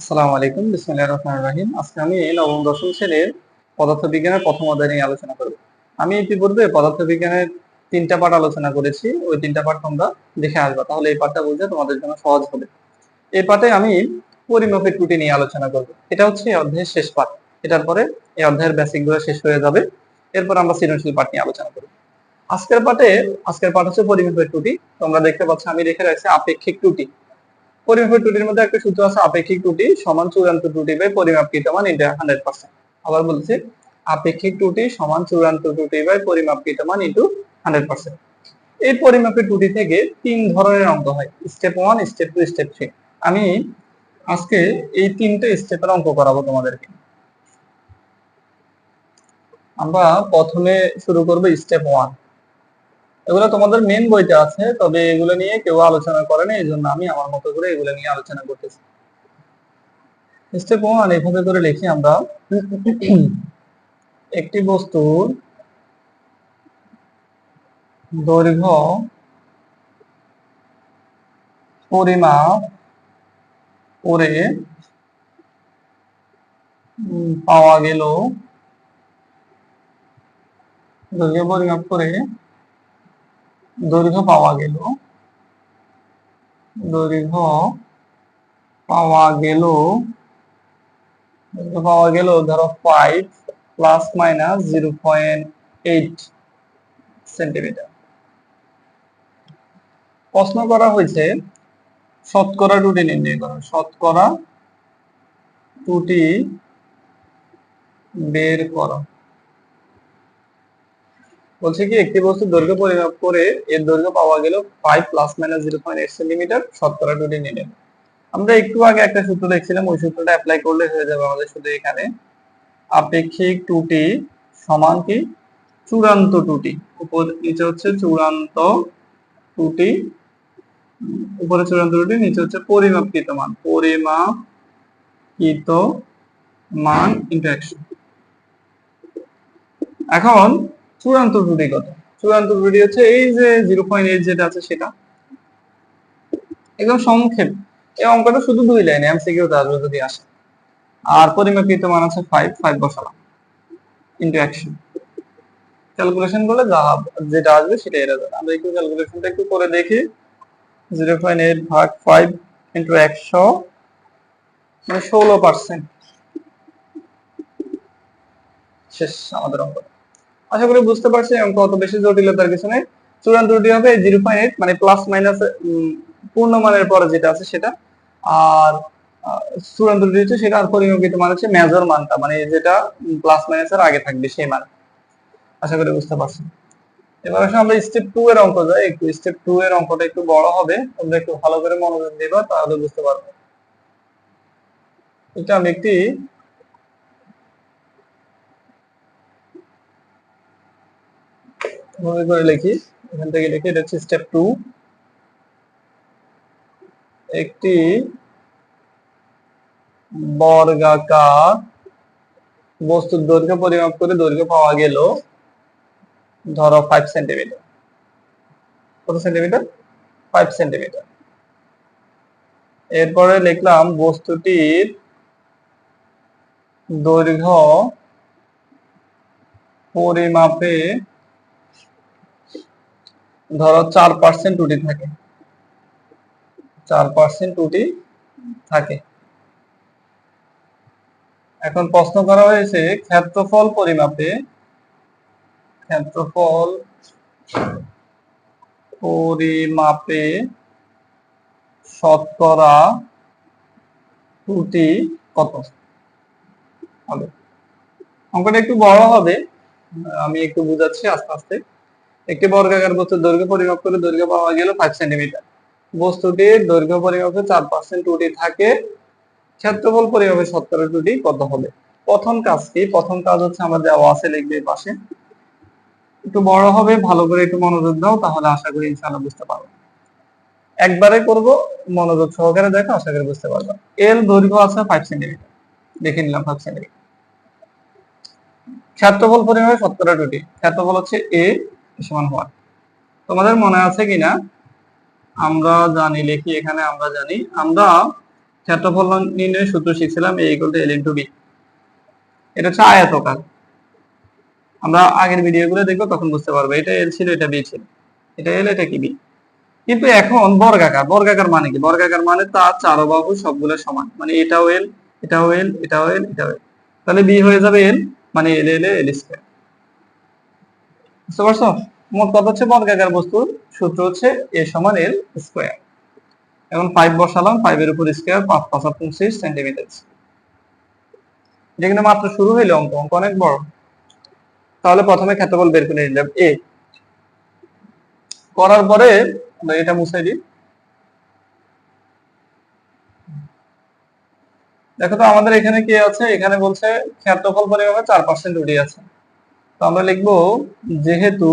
আসসালামু আলাইকুম, বিসমিল্লাহির রহমানির রহিম। আজকে আমি নবম, দশম শ্রেণির পদার্থবিজ্ঞানের প্রথম অধ্যায় নিয়ে আলোচনা করব। আমি ইতিপূর্বে পদার্থবিজ্ঞানের তিনটা পাঠ আলোচনা করেছি, ওই তিনটা পাঠ তোমরা দেখে আসবা, তাহলে এই পাঠটা বুঝতে তোমাদের জন্য সহজ হবে। এই পাঠে আমি পরিমাপের ত্রুটি নিয়ে আলোচনা করব। এটা হচ্ছে এই অধ্যায়ের শেষ পাঠ। এটার পরে এই অধ্যায়ের বেসিকগুলো শেষ হয়ে যাবে। এরপর আমরা সৃজনশীল পাঠ নিয়ে আলোচনা করব। আজকের পাঠে, আজকের পাঠ হচ্ছে পরিমাপের ত্রুটি। তোমরা দেখতে পাচ্ছ আমি রেখে রাখছি আপেক্ষিক ত্রুটি। পরিমাপের ত্রুটির মধ্যে একটা সূত্র আছে, আপেক্ষিক ত্রুটি সমান চূড়ান্ত ত্রুটি বাই পরিমাপকৃত মান ইন্টু হান্ড্রেড পার্সেন্ট আবার বলছি আপেক্ষিক ত্রুটি সমান চূড়ান্ত ত্রুটি বাই পরিমাপকৃত মান ইন্টু হান্ড্রেড পার্সেন্ট এই পরিমাপের ত্রুটি থেকে তিন ধরনের অঙ্ক হয় step one step two step three আমি আজকে এই তিনটে স্টেপের অঙ্ক করাবো তোমাদেরকে। আমরা প্রথমে শুরু করব স্টেপ ওয়ান এগুলো তোমাদের মেন বইতে আছে, তবে এগুলো নিয়ে কেউ আলোচনা করে না এই জন্য আমি আমার মতো করে এগুলো নিয়ে আলোচনা করতেছি। স্টেপ ওয়ান এইভাবে করে লিখি আমরা। একটি বস্তুর দৈর্ঘ্য, পরিমাপ করে পাওয়া গেল। দৈর্ঘ্য পরিমাপ করে দৈর্ঘ্য পাওয়া গেল। দৈর্ঘ্য পাওয়া গেল। দৈর্ঘ্য পাওয়া গেল ধরো five plus minus zero point eight centimetre প্রশ্ন করা হয়েছে, শতকরা টুটি নির্ণয় করো। শতকরা টুটি বের করো। বলছে কি একটি বস্তু দৈর্ঘ্য পরিমাপ করে এর দৈর্ঘ্য পাওয়া গেল five plus minus zero point eight centimetre শতকরা নির্ণয় করো। আমরা একটু আগে একটা সূত্র দেখছিলাম ওই সূত্রটা অ্যাপ্লাই করলে হয়ে যাবে আমাদের শুধু এখানে। আপেক্ষিক ত্রুটি সমান কি? চূড়ান্ত ত্রুটি। উপর নিচে হচ্ছে চূড়ান্ত উম, উপরে চূড়ান্ত ত্রুটি নিচে হচ্ছে পরিমাপকৃত মান। পরিমাপকৃত মান ইন্টু একশো এখন চূড়ান্ত ত্রুটি কত চূড়ান্ত ত্রুটি হচ্ছে এই যে জিরো পয়েন্ট এইট যেটা আছে সেটা। একদম সংক্ষেপ এই অঙ্কটা শুধু দুই লাইনে এমসিকিউ আসবে যদি আসে। আর পরিমাপিত মান আছে ফাইভ ফাইভ বসালাম। ইন্টু অ্যাকশন ক্যালকুলেশন করলে যা যেটা আসবে সেটা এরা যাবে আমরা একটু ক্যালকুলেশনটা একটু করে দেখি। জিরো পয়েন্ট এইট ভাগ ফাইভ ইন্টু একশো মানে ষোলো পার্সেন্ট শেষ আমাদের অঙ্ক আশা করি বুঝতে পারছি অঙ্ক অত বেশি জটিলতার কিছু নেই। চূড়ান্ত ত্রুটি হবে জিরো পয়েন্ট মানে প্লাস মাইনাস পূর্ণ মানের পরে যেটা আছে সেটা। আর চূড়ান্ত ত্রুটি হচ্ছে সেটা আর পরিমাপিত মান হচ্ছে মেজর মানটা মানে যেটা প্লাস মাইনাসের আগে থাকবে সেই মান। আশা করি বুঝতে পারছি এবার আসলে আমরা স্টেপ টু এর অঙ্ক যাই। একটু স্টেপ টু এর অঙ্কটা একটু বড় হবে। তোমরা একটু ভালো করে মনোযোগ দিবা, তাহলে বুঝতে পারবে। এটা আমি একটি ভাবে করে লিখি। এখান থেকে লিখি, এটা হচ্ছে স্টেপ টু একটি বর্গাকার বস্তুর দৈর্ঘ্য পরিমাপ করে দৈর্ঘ্য পাওয়া গেল, ধরো ফাইভ সেন্টিমিটার কত সেন্টিমিটার ফাইভ সেন্টিমিটার এরপরে লিখলাম বস্তুটির দৈর্ঘ্য পরিমাপে ধরো চার পার্সেন্ট ত্রুটি থাকে। চার পার্সেন্ট ত্রুটি থাকে। এখন প্রশ্ন করা হয়েছে, ক্ষেত্রফল পরিমাপে ক্ষেত্রফল পরিমাপে শতকরা ত্রুটি কত? হবে অঙ্কটা একটু বড় হবে, আমি একটু বুঝাচ্ছি আস্তে আস্তে। একটি বর্গাকার বস্তুর দৈর্ঘ্য পরিমাপ করে দৈর্ঘ্য পাওয়া গেল ফাইভ সেন্টিমিটার বস্তুটির দৈর্ঘ্য পরিমাপে চার পার্সেন্ট ত্রুটি থাকে, ক্ষেত্রফল পরিমাপে শতকরা ত্রুটি কত হবে? প্রথম কাজ কি? প্রথম কাজ হচ্ছে আমার দেওয়া আছে লিখবে পাশে। একটু বড় হবে, ভালো করে একটু মনোযোগ দাও, তাহলে আশা করি ইনশাআল্লাহ বুঝতে পারবে। একবারে করব, মনোযোগ সহকারে দেখো, আশা করি বুঝতে পারবে। এল দৈর্ঘ্য আছে ফাইভ সেন্টিমিটার দেখে নিলাম ফাইভ সেন্টিমিটার ক্ষেত্রফল পরিমাপে শতকরা ত্রুটি। ক্ষেত্রফল হচ্ছে এ সমান হওয়ার। তোমাদের মনে আছে কিনা? আমরা জানি, লিখি এখানে, আমরা জানি। আমরা ক্ষেত্রফল নির্ণয়ের সূত্র শিখছিলাম A equal to L into B এটা হচ্ছে আয়তকার আমরা আগের ভিডিওগুলো দেখব, তখন বুঝতে পারব, এটা এল ছিল, এটা বি ছিল। এটা এল এটা কি বি কিন্তু এখন বর্গাকার বর্গাকার মানে কি? বর্গাকার মানে তার চারো বাহু সবগুলো সমান। মানে এটাও এল এটাও এল এটাও এল এটাও এল তাহলে বি হয়ে যাবে এল মানে এল এল এল স্কয়ার বুঝতে পারছ? মোট হচ্ছে বর্গাকার বস্তুর সূত্র হচ্ছে এ সমান এল স্কয়ার। এখন বসালাম উপর স্কয়ার পাঁচ পাঁচা পঁচিশ সেন্টিমিটার মাত্র শুরু অঙ্ক অঙ্ক অনেক বড়। তাহলে প্রথমে ক্ষেত্রফল বের করে নিলাম এ। করার পরে এটা মুছে দিই। দেখো তো আমাদের এখানে কি আছে? এখানে বলছে ক্ষেত্রফল পরিমাপে চার পার্সেন্ট উঠি আছে। তো আমরা লিখব, যেহেতু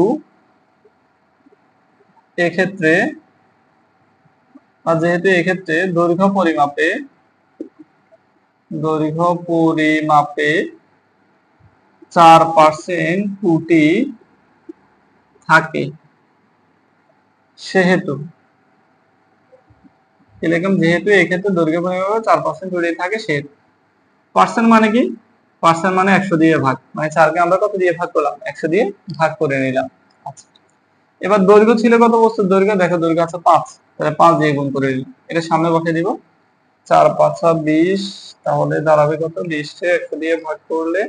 এক্ষেত্রে, আর যেহেতু এক্ষেত্রে দৈর্ঘ্য পরিমাপে দৈর্ঘ্য পরিমাপে চার পার্সেন্ট ত্রুটি থাকে। সেহেতু এরকম যেহেতু এক্ষেত্রে দৈর্ঘ্য পরিমাপে চার পার্সেন্ট ত্রুটি থাকে, সেহেতু। পার্সেন্ট মানে কি? পার্সেন্ট মানে একশো দিয়ে ভাগ। মানে চারকে আমরা কত দিয়ে ভাগ করলাম? একশো দিয়ে ভাগ করে নিলাম। আচ্ছা। এবার দৈর্ঘ্য ছিল কত বস্তুর দৈর্ঘ্য? দেখো দৈর্ঘ্য আছে পাঁচ। তাহলে পাঁচ দিয়ে গুণ করে নিলাম। এটা সামনে বসে দিব। চার, পাঁচা বিশ। তাহলে দাঁড়াবে কত? বিশকে একশো দিয়ে ভাগ করলে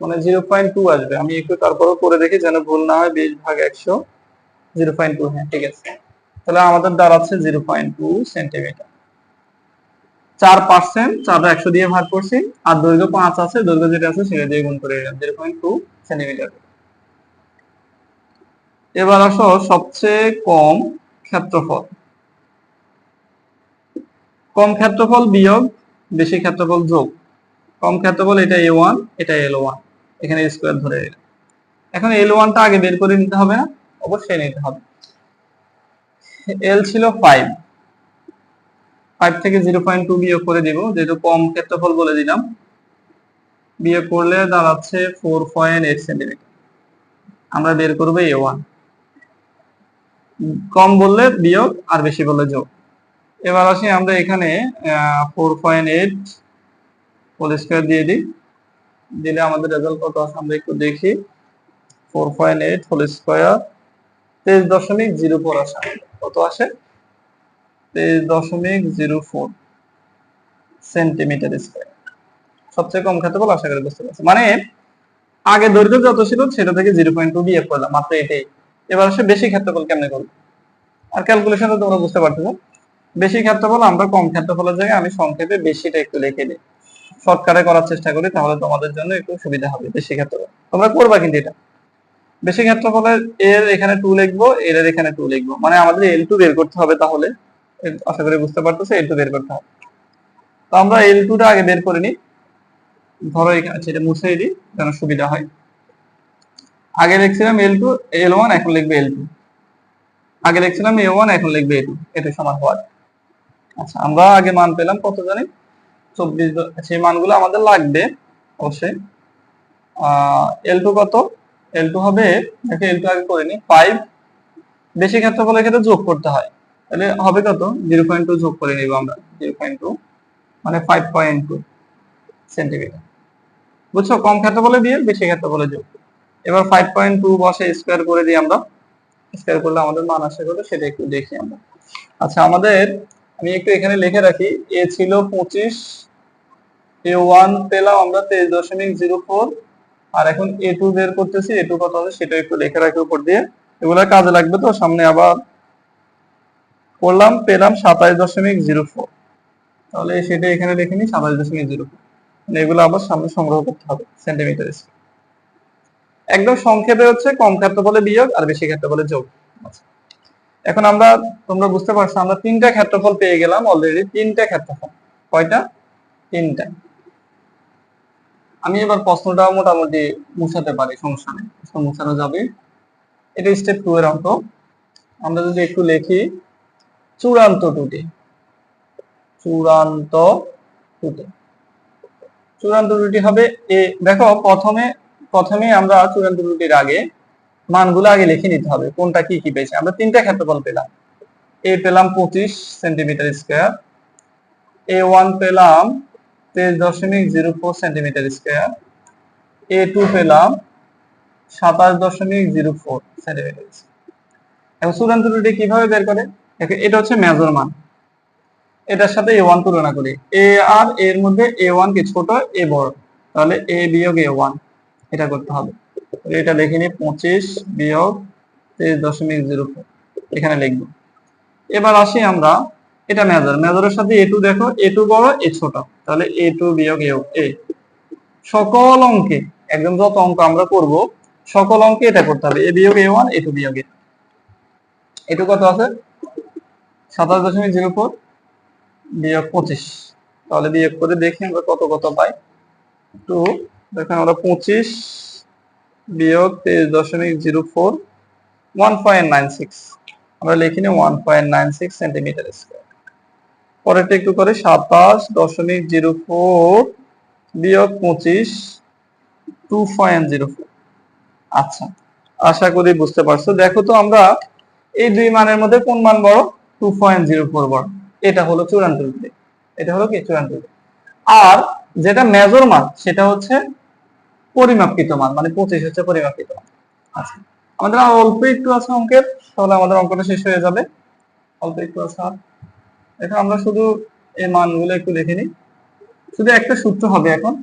মানে জিরো পয়েন্ট টু আসবে। আমি একটু তারপরও করে দেখি যেন ভুল না হয়। বিশ ভাগ একশো, জিরো পয়েন্ট টু। হ্যাঁ ঠিক আছে। তাহলে আমাদের দাঁড়াচ্ছে জিরো পয়েন্ট টু সেন্টিমিটার। চার পার্সেন্ট চারটা একশো দিয়ে ভাগ করছি, আর দৈর্ঘ্য পাঁচ আছে, দৈর্ঘ্য যেটা আছে সেটা দিয়ে গুণ করে দিলাম জিরো পয়েন্ট টু সেন্টিমিটার এবার আসো সবচেয়ে কম ক্ষেত্রফল। কম ক্ষেত্রফল বিয়োগ, বেশি ক্ষেত্রফল যোগ। কম ক্ষেত্রফল এটা এ ওয়ান এটা এল ওয়ান এখানে স্কোয়ার ধরে নিলাম। এখন এল ওয়ানটা আগে বের করে নিতে হবে না, অবশ্যই নিতে হবে। এল ছিল ফাইভ ফাইভ থেকে জিরো পয়েন্ট টু বিয়োগ করে দিব, যেহেতু কম ক্ষেত্রফল বলে দিলাম। বিয়োগ করলে দাঁড়াচ্ছে ফোর পয়েন্ট এইট আমরা বের করব এ ওয়ান কম বললে বিয়োগ, আর বেশি বললে যোগ। এবার আসি আমরা এখানে four point eight whole square দিয়ে দিই। দিলে আমাদের রেজাল্ট কত আসে আমরা একটু দেখি। Four point eight whole square তেইশ দশমিক জিরো ফোর আসে। কত আসে? দশমিক সেন্টিমিটার স্কোয়ার। সবচেয়ে কম আশা করি বুঝতে পারছি মানে আগে দৈর্ঘ্য যত ছিল, সেটা থেকে জিরো পয়েন্ট টু করলাম, মাত্র এটাই। এবার আসে বেশি ক্ষেত্রফল কেমনে আর তোমরা বুঝতে বেশি ক্ষেত্রফল, আমরা কম ক্ষেত্রফলের জায়গায় আমি সংক্ষেপে বেশিটা একটু লিখে দিই শর্টকাটে করার চেষ্টা করি, তাহলে তোমাদের জন্য একটু সুবিধা হবে বেশি ক্ষেত্রফল। তোমরা করবা কিন্তু এটা। বেশি ক্ষেত্রফলের, এর এখানে টু লিখব, এর এখানে টু লিখব। মানে আমাদের এল টু বের করতে হবে তাহলে। আশা করি বুঝতে পারতেছো এল টু বের করতে হবে। তো আমরা এল টুটা আগে বের করে নিই। ধরো এখানে সেটা মুছে দিই, যেন সুবিধা হয়। আগে লিখছিলাম এল টু এল ওয়ান এখন লিখবে এল টু আগে লিখছিলাম এ ওয়ান এখন লিখবে এ টু এ টু সমান হওয়ার। আচ্ছা আমরা আগে মান পেলাম কত জানি? চব্বিশ সেই মানগুলো আমাদের লাগবে, অবশ্যই। এল টু কত? এল টু হবে এল টু আগে করে নি ফাইভ বেশি ক্ষেত্রফলের ক্ষেত্রে যোগ করতে হয়। তাহলে হবে কত? জিরো পয়েন্ট টু যোগ করে নিব আমরা জিরো পয়েন্ট টু মানে ফাইভ পয়েন্ট টু সেন্টিমিটার বুঝছ? কম ক্ষেত্রফলে দিয়ে, বেশি ক্ষেত্রফলে যোগ এবার ফাইভ পয়েন্ট টু বসে স্কোয়ার করে দিই আমরা। স্কোয়ার করলে আমাদের মান আসে কত? সেটা একটু দেখি আমরা। আচ্ছা আমাদের, আমি একটু এখানে লিখে রাখি, এ ছিল পঁচিশ, এ ওয়ান পেলাম আমরা তেইশ দশমিক জিরো ফোর আর এখন এ টু বের করতেছি, এ টু কত হবে সেটা একটু লিখে রাখি উপর দিয়ে। এগুলো কাজে লাগবে তো? সামনে আবার করলাম, পেলাম সাতাইশ দশমিক জিরো ফোর তাহলে সেটা এখানে লিখে নিই সাতাইশ দশমিক জিরো ফোর এগুলো আবার সামনে সংগ্রহ করতে হবে সেন্টিমিটার একদম সংক্ষেপে হচ্ছে কম ক্ষেত্রফলে বিয়োগ আর বেশি ক্ষেত্রফলে যোগ। এখন আমরা, তোমরা বুঝতে পারছ, আমরা তিনটা ক্ষেত্রফল পেয়ে গেলাম অলরেডি তিনটা ক্ষেত্রফল। কয়টা? তিনটা। আমি এবার প্রশ্নটা মোটামুটি মুছাতে পারি, সমস্যা নেই মুছানো যাবে এটা স্টেপ টু এর অঙ্ক আমরা যদি একটু লিখি চূড়ান্ত টুটি চূড়ান্ত টুটি চূড়ান্ত টুটি হবে এ, দেখো প্রথমে প্রথমে আমরা চূড়ান্ত রুটির আগে মানগুলো আগে লিখে নিতে হবে, কোনটা কি কি পেয়েছে। আমরা তিনটা ক্ষেত্রফল পেলাম। এ পেলাম পঁচিশ সেন্টিমিটার স্কোয়ার। এ ওয়ান পেলাম তেইশ দশমিক zero four centimetre square. A two পেলাম সাতাশ দশমিক জিরো ফোর সেন্টিমিটার এখন চূড়ান্ত ত্রুটি কীভাবে বের করে? এটা হচ্ছে মেজর মান। এটার সাথে এ ওয়ান তুলনা করি। এ আর এর মধ্যে এ ওয়ান কি ছোট এ বড়। তাহলে এ বিয়োগ এ ওয়ান এটা করতে হবে। এটা লিখে নি পঁচিশ বিয়োগ দশমিক জিরো এখানে লিখব। এবার আসি আমরা, এটা মেজর। মেজরের সাথে এ টু দেখো এ টু বড় এ ছোট। তাহলে এ টু বিয়োগ এ এ সকল অঙ্কে, একদম যত অঙ্ক আমরা করব, সকল অঙ্কে এটা করতে হবে। এ বিয়োগ এ ওয়ান এ টু বিয়োগ এ এটু কত আছে? সাতাশ দশমিক জিরো ফোর বিয়োগ পঁচিশ। তাহলে বিয়োগ করে দেখি আমরা কত কত পাই। টু দেখেন আমরা পঁচিশ বিয়োগ তেইশ দশমিক zero four one point nine six আমরা লিখি নি one point nine six centimetre square পরেরটা একটু করে সাতাশ দশমিক জিরো ফোর বিয়োগ পঁচিশ টু পয়েন্ট জিরো ফোর আচ্ছা আশা করি বুঝতে পারছ। দেখো তো আমরা এই দুই মানের মধ্যে কোন মান বড়? টু পয়েন্ট জিরো ফোর বড় এটা হলো চূড়ান্ত ত্রুটি এটা হলো কি? চূড়ান্ত আর যেটা মেজর মান, সেটা হচ্ছে পরিমাপকৃত মান মানে পঁচিশ হচ্ছে পরিমাপকৃত মান। আচ্ছা আমাদের অল্প একটু আছে অঙ্কের, তাহলে আমাদের অঙ্কটা শেষ হয়ে যাবে। অল্প একটু আছে আর। এখন আমরা শুধু এই মানগুলো একটু দেখে নিই। শুধু একটা সূত্র হবে এখন।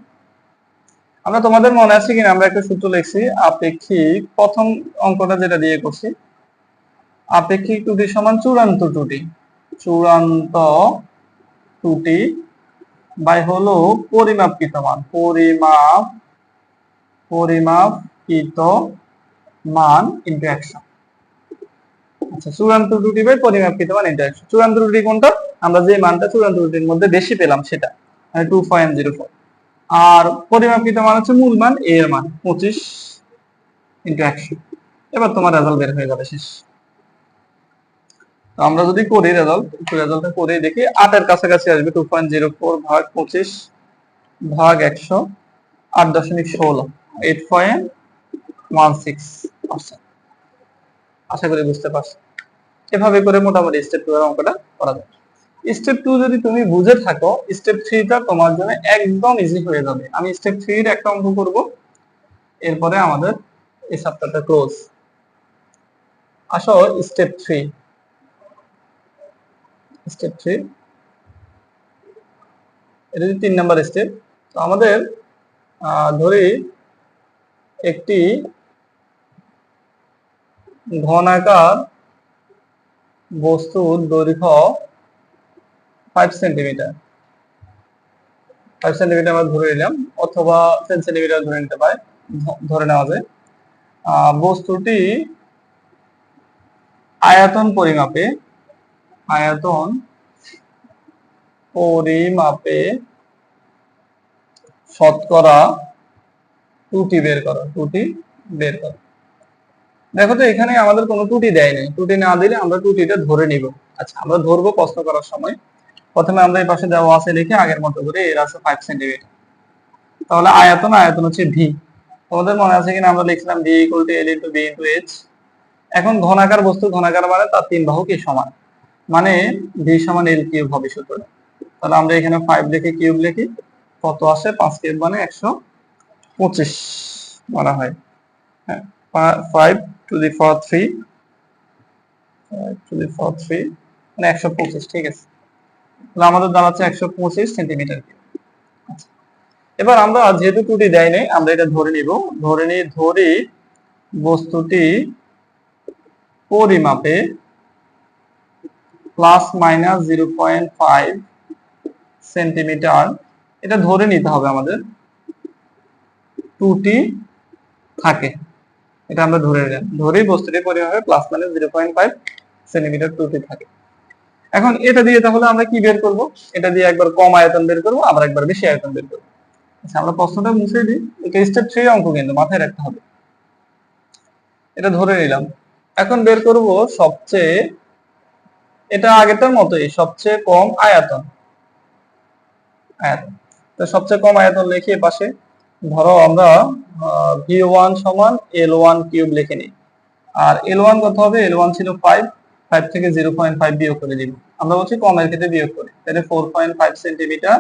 আমরা তোমাদের মনে আছে কিনা? আমরা একটা সূত্র লিখছি, আপেক্ষিক প্রথম অঙ্কটা যেটা দিয়ে করছি আপেক্ষিক ত্রুটি সমান চূড়ান্ত ত্রুটি। চূড়ান্ত ত্রুটি বাই হলো পরিমাপকৃত মান। পরিমাপ, পরিমাপকৃত মান ইন্টু একশো আচ্ছা চূড়ান্ত ত্রুটি বাই পরিমাপকৃত মান ইন্টু একশো চূড়ান্ত ত্রুটি কোনটা? আমরা যে মানটা চূড়ান্ত ত্রুটির মধ্যে বেশি পেলাম সেটা মানে টু পয়েন্ট জিরো ফোর আর পরিমাপকৃত মান হচ্ছে মূল মান এ এর মান, পঁচিশ ইন্টু একশো এবার তোমার রেজাল্ট বের হয়ে যাবে শেষ। আমরা যদি করি রেজাল্ট রেজাল্টটা করে দেখি। আটের কাছাকাছি আসবে টু পয়েন্ট জিরো ফোর ভাগ পঁচিশ ভাগ একশো, আট দশমিক ষোলো eight point one six percent আশা করি বুঝতে পারছ এভাবে করে মোটামুটি স্টেপ টু এর অঙ্কটা করা যায়। স্টেপ টু যদি তুমি বুঝে থাকো স্টেপ থ্রিটা তোমার জন্য একদম ইজি হয়ে যাবে। আমি স্টেপ থ্রির একটা অঙ্ক করব। এরপরে আমাদের এই সপ্তাহটা ক্লোজ আসো স্টেপ থ্রি স্টেপ থ্রি এটা তিন নাম্বার স্টেপ তো আমাদের ধরি একটি ঘনাকার বস্তুর দৈর্ঘ্য ফাইভ সেন্টিমিটার ফাইভ সেন্টিমিটার আমরা ধরে নিলাম, অথবা টেন সেন্টিমিটার ধরে নিতে পারে ধরে নেওয়া যায়। বস্তুটি আয়তন পরিমাপে আয়তন পরিমাপে শতকরা ত্রুটি বের করো, ত্রুটি বের করো। দেখো তো এখানে আমাদের কোনো ত্রুটি দেয় নাই। ত্রুটি না দিলে আমরা ত্রুটিটা ধরে নিব। আচ্ছা আমরা ধরবো প্রশ্ন করার সময়। প্রথমে আমরা এই পাশে দেওয়া আছে লিখে আগের মতো করে এর আছে ফাইভ সেন্টিমিটার তাহলে আয়তন আয়তন হচ্ছে ভি তোমাদের মনে আছে কিনা? আমরা লিখছিলাম V equal to L into B into H এখন ঘনাকার বস্তু, ঘনাকার মানে তার তিন বাহু কি সমান? মানে ভি সমান এল কিউব হবে সূত্রটা তাহলে আমরা এখানে ফাইভ লিখে কিউব লিখি। কত আসে? পাঁচ কিউব মানে একশো পঁচিশ বলা হয়। হ্যাঁ five to the power three to the power three মানে একশো পঁচিশ, ঠিক আছে? তাহলে আমাদের দাঁড়াচ্ছে একশো পঁচিশ সেন্টিমিটার আচ্ছা। এবার আমরা যেহেতু ত্রুটি দেয় নাই, আমরা এটা ধরে নিব। ধরে নিয়ে ধরি বস্তুটি পরিমাপে plus minus zero point five centimetre এটা ধরে নিতে হবে আমাদের। ত্রুটি থাকে। এটা আমরা ধরে নিলাম। ধরেই বস্তুটি পরিমাপে plus minus zero point five centimetre ত্রুটি থাকে। এখন এটা দিয়ে তাহলে আমরা কি বের করব? এটা দিয়ে একবার কম আয়তন বের করব, আবার একবার বেশি আয়তন বের করব। আচ্ছা আমরা প্রশ্নটা মুছে দিই। এটা স্টেপ থ্রি অঙ্ক কিন্তু, মাথায় রাখতে হবে। এটা ধরে নিলাম। এখন বের করব সবচেয়ে এটা আগেরটার মতোই, সবচেয়ে কম আয়তন। আয়তন। তো সবচেয়ে কম আয়তন লিখি পাশে। ধরো আমরা ভি ওয়ান সমান এল ওয়ান কিউব লিখে নিই। আর এল ওয়ান কত হবে? এল ওয়ান ছিল ফাইভ ফাইভ থেকে জিরো পয়েন্ট ফাইভ বিয়োগ করে দিব। আমরা বলছি কমের ক্ষেত্রে বিয়োগ করি। তাহলে ফোর পয়েন্ট ফাইভ সেন্টিমিটার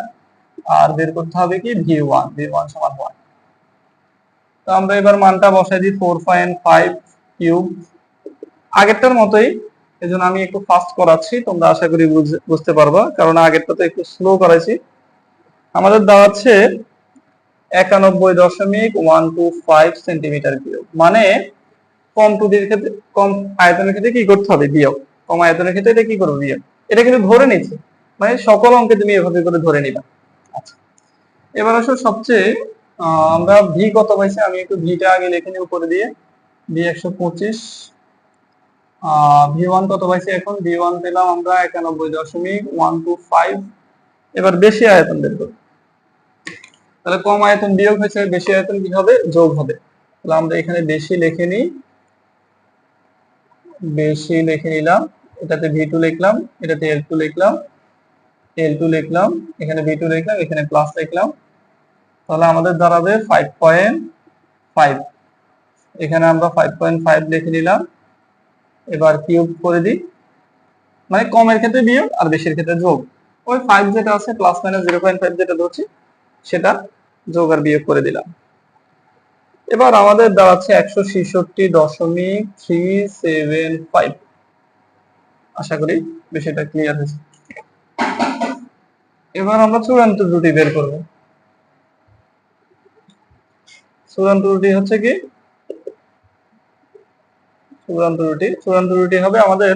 আর বের করতে হবে কি? ভি ওয়ান ভি ওয়ান সমান ওয়ান তো আমরা এবার মানটা বসাই দিই ফোর পয়েন্ট ফাইভ কিউব। আগেরটার মতোই এই জন্য আমি একটু ফাস্ট করাচ্ছি, তোমরা আশা করি বুঝ- বুঝতে পারবা, কারণ আগেরটা তো একটু স্লো করাইছি। আমাদের দাঁড়াচ্ছে একানব্বই দশমিক ওয়ান টু ফাইভ সেন্টিমিটার বিয়োগ। মানে কম টুটির ক্ষেত্রে, কম আয়তনের ক্ষেত্রে কি করতে হবে? বিয়োগ। কম আয়তনের ক্ষেত্রে এটা কি করবে? বিয়োগ। এটা কিন্তু ধরে নিচ্ছে। মানে সকল অঙ্কে তুমি এভাবে করে ধরে নিবা। আচ্ছা। এবার আসো সবচেয়ে আমরা ভি কত পাইছি? আমি একটু ভিটা আগে লিখে নিই উপরে দিয়ে। ভি একশো পঁচিশ ভি ওয়ান কত পাইছি? এখন ভি ওয়ান পেলাম আমরা একানব্বই দশমিক ওয়ান টু ফাইভ। এবার বেশি আয়তন বের করব। তাহলে কম আয়তন বিয়োগ হয়েছে, বেশি আয়তন কি হবে যোগ হবে। তাহলে আমরা এখানে বেশি লিখে নিই। বেশি লিখে নিলাম। এটাতে ভি টু লিখলাম, এটাতে এল টু লিখলাম এল টু লিখলাম, এখানে ভি টু লিখলাম, এখানে প্লাস লিখলাম। তাহলে আমাদের দাঁড়াবে ফাইভ পয়েন্ট ফাইভ এখানে আমরা ফাইভ পয়েন্ট ফাইভ লিখে নিলাম। এবার কিউব করে দিই। মানে কমের ক্ষেত্রে বিয়োগ আর বেশির ক্ষেত্রে যোগ। ওই ফাইভ যেটা আছে plus minus zero point five যেটা ধরছি, সেটা যোগ আর বিয়োগ করে দিলাম। এবার আমাদের দাঁড়াচ্ছে একশো ছেষট্টি দশমিক থ্রি সেভেন ফাইভ আশা করি বিষয়টা ক্লিয়ার হয়েছে। এবার আমরা চূড়ান্ত ত্রুটি বের করব। চূড়ান্ত ত্রুটি হচ্ছে কি? চূড়ান্ত রুটি। চূড়ান্ত রুটি হবে আমাদের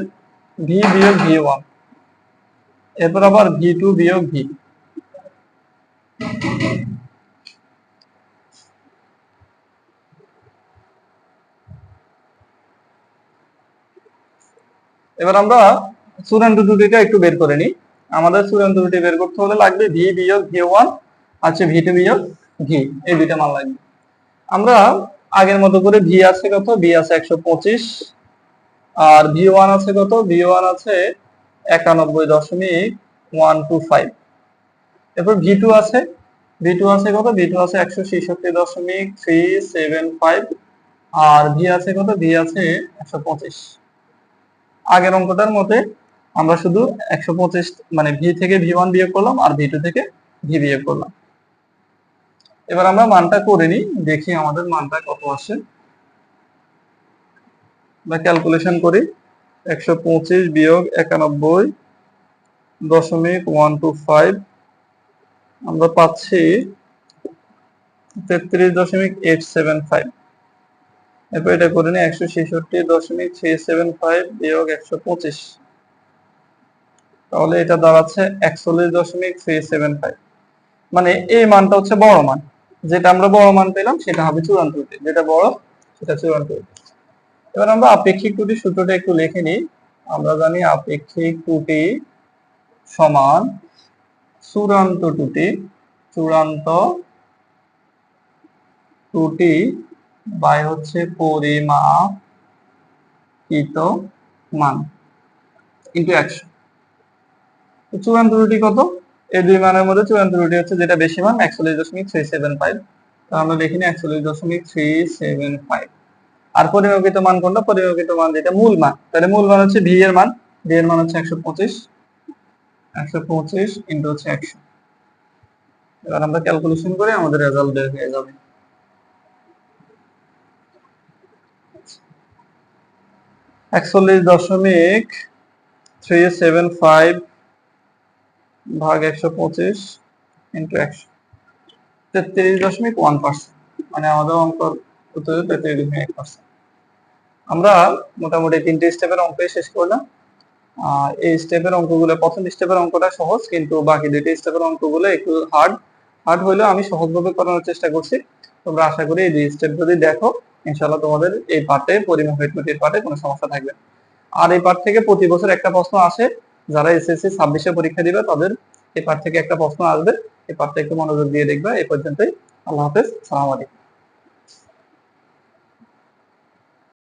ভি বিয়োগ ভি ওয়ান এরপর আবার ভি টু বিয়োগ ভি এবার আমরা চূড়ান্ত ত্রুটিটা একটু বের করে নিই। আমাদের চূড়ান্ত ত্রুটি বের করতে হলে লাগবে ভি বিয়োগ ভি ওয়ান আছে ভি টু বিয়োগ ভি এই দুইটা মান লাগবে। আমরা আগের মতো করে ভি আছে কত? ভি আছে একশো পঁচিশ। আর ভি ওয়ান আছে কত? ভি ওয়ান আছে একানব্বই দশমিক ওয়ান টু ফাইভ। এরপর ভি টু আছে? ভি টু আছে কত? ভি টু আছে একশো ছেষট্টি দশমিক থ্রি সেভেন ফাইভ। আর ভি আছে কত? ভি আছে একশো পঁচিশ। আগের অঙ্কটার মতে আমরা শুধু একশো পঁচিশ মানে ভি থেকে ভি ওয়ান বিয়োগ করলাম আর ভি টু থেকে ভি বিয়োগ করলাম। এবার আমরা মানটা করে নিই, দেখি আমাদের মানটা কত আসে। আমরা ক্যালকুলেশন করি একশো পঁচিশ বিয়োগ একানব্বই দশমিক ওয়ান টু ফাইভ আমরা পাচ্ছি তেত্রিশ দশমিক এইট সেভেন ফাইভ এরপর এটা করে নিই একশো ছেষট্টি দশমিক থ্রি সেভেন ফাইভ বিয়োগ একশো পঁচিশ। তাহলে এটা দাঁড়াচ্ছে একচল্লিশ দশমিক থ্রি সেভেন ফাইভ মানে এই মানটা হচ্ছে বড় মান। যেটা আমরা বড় মান পেলাম সেটা হবে চূড়ান্ত যেটা বড়, সেটা চূড়ান্ত এবার আমরা আপেক্ষিক ত্রুটি সূত্রটা একটু লিখে নিই। আমরা জানি আপেক্ষিক ত্রুটি সমান চূড়ান্ত ত্রুটি চূড়ান্ত ত্রুটি বাই হচ্ছে পরিমাপিত মান ইন্টু একশো চূড়ান্ত ত্রুটি কত? এই দুই মানের মধ্যে চূড়ান্ত ত্রুটি হচ্ছে যেটা বেশি মান একচল্লিশ দশমিক থ্রি সেভেন ফাইভ তো আমরা লিখিনি একচল্লিশ দশমিক থ্রি সেভেন ফাইভ আর পরিমাপিত মান কোনটা? পরিমাপিত মান যেটা মূল মান। তাহলে মূল মান হচ্ছে ভি এর মান। ভি এর মান হচ্ছে একশো পঁচিশ। একশো পঁচিশ ইন্টু হচ্ছে একশো। এবার আমরা ক্যালকুলেশন করে আমাদের রেজাল্ট বের হয়ে যাবে। একচল্লিশ দশমিক থ্রি সেভেন ফাইভ ভাগ একশো পঁচিশ ইন্টু একশো। তেত্রিশ দশমিক ওয়ান পার্সেন্ট মানে আমাদের অঙ্ক উত্তরে তেত্রিশ দশমিক এক পার্সেন্ট আমরা মোটামুটি তিনটে স্টেপের অঙ্ক শেষ করলাম। এই স্টেপের অঙ্কগুলো, প্রথম স্টেপের অঙ্কটা সহজ, কিন্তু বাকি দুইটা স্টেপের অঙ্কগুলো একটু হার্ড হার্ড হলেও আমি সহজভাবে করানোর চেষ্টা করছি। তোমরা আশা করি এই দুই স্টেপ যদি দেখো ইনশাল্লাহ তোমাদের এই পার্টে পরিমাপ হিটমেটির পার্টে কোনো সমস্যা থাকবে আর এই পার্ট থেকে প্রতি বছর একটা প্রশ্ন আসে, যারা এসএসসি ছাব্বিশে পরীক্ষা দিবে, তাদের এই পার্ট থেকে একটা প্রশ্ন আসবে। এই পার্টটা একটু মনোযোগ দিয়ে দেখবে এই পর্যন্তই। আল্লাহ হাফেজ, সালাম আলাইকুম।